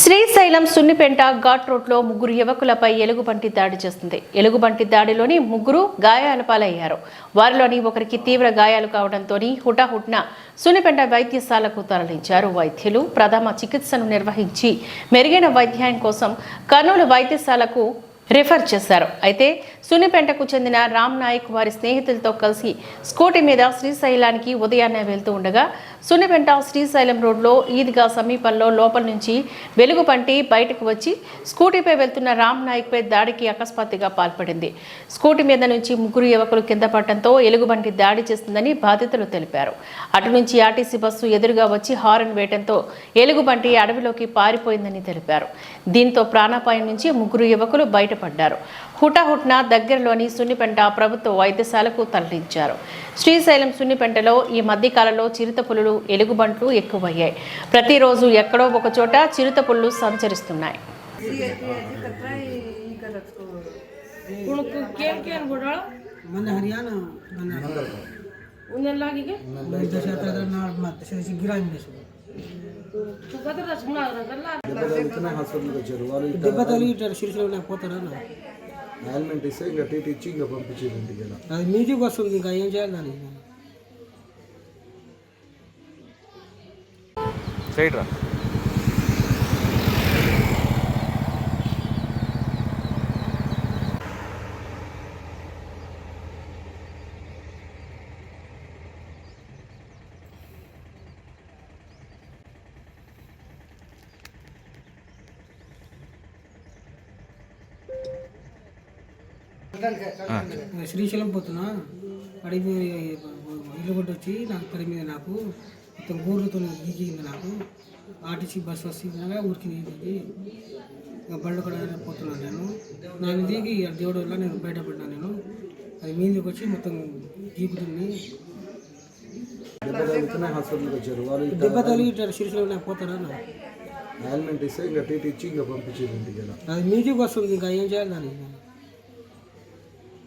శ్రీశైలం సున్నిపెంట ఘాట్ రోడ్లో ముగ్గురు యువకులపై ఎలుగుబంటి దాడి చేస్తుంది. ఎలుగుబంటి దాడిలోని ముగ్గురు గాయాల పాలయ్యారు వారిలోని ఒకరికి తీవ్ర గాయాలు కావడంతో హుటాహుట్న సున్నిపెంట వైద్యశాలకు తరలించారు. వైద్యులు ప్రథమ చికిత్సను నిర్వహించి మెరుగైన వైద్యం కోసం కర్నూలు వైద్యశాలకు రిఫర్ చేశారు. అయితే సున్నిపెంటకు చెందిన రామ్ నాయక్ వారి స్నేహితులతో కలిసి స్కూటీ మీద శ్రీశైలానికి ఉదయాన్నే వెళ్తూ ఉండగా సున్నిపెంట శ్రీశైలం రోడ్లో ఈద్గా సమీపంలో లోపల నుంచి వెలుగు పంటి బయటకు వచ్చి స్కూటీపై వెళ్తున్న రామ్ నాయక్పై దాడికి అకస్మాత్తుగా పాల్పడింది. స్కూటీ మీద నుంచి ముగ్గురు యువకులు కింద పడటంతో ఎలుగుబంటి దాడి చేస్తుందని బాధితులు తెలిపారు. అటు నుంచి ఆర్టీసీ బస్సు ఎదురుగా వచ్చి హారన్ వేయడంతో ఎలుగుబంటి అడవిలోకి పారిపోయిందని తెలిపారు. దీంతో ప్రాణాపాయం నుంచి ముగ్గురు యువకులు బయటపడ్డారు. హుటాహుట్న దగ్గరలోని సున్నిపెంట ప్రభుత్వ వైద్యశాలకు తరలించారు. శ్రీశైలం సున్నిపెంటలో ఈ మధ్యకాలంలో చిరుత పులులు ఎలుగుబంట్లు ఎక్కువయ్యాయి. ప్రతిరోజు ఎక్కడో ఒకచోట చిరుత పులులు సంచరిస్తున్నాయి. దెబ్బతలు ఇట్లా శిరిసిలో పోతారా? ఆయిల్మెంట్ ఇస్తే ఇంకా టీటీ ఇచ్చి ఇంకా పంపించేది ఇంటికి ఇలా. అది మీదికి వస్తుంది ఇంకా ఏం చేయాలి దాన్ని సైడ్ రా. శ్రీశైలం పోతున్నా. అడిగి ఇల్లు కొట్టి వచ్చి నాకు పడి మీద నాకు మొత్తం గోర్లతో గీకింది నాకు. ఆర్టీసీ బస్సు వస్తుందనగా ఊరికి దిగి ఇంకా బండ్లు కూడా పోతున్నాను నేను. నాకు దిగి ఆ దేవుడు వల్ల నేను బయటపడినా నేను. అది మీదకి వచ్చి మొత్తం గీకుతుంది. దెబ్బ తగిలి ఇట్లా శిరుసులో నాకు పోతారా అన్న? ఆయిల్మెంట్ ఇస్తే ఇంకా టీటీ ఇచ్చి ఇంకా పంపించేది అది మీదికి వస్తుంది ఇంకా ఏం చేయాలి దాన్ని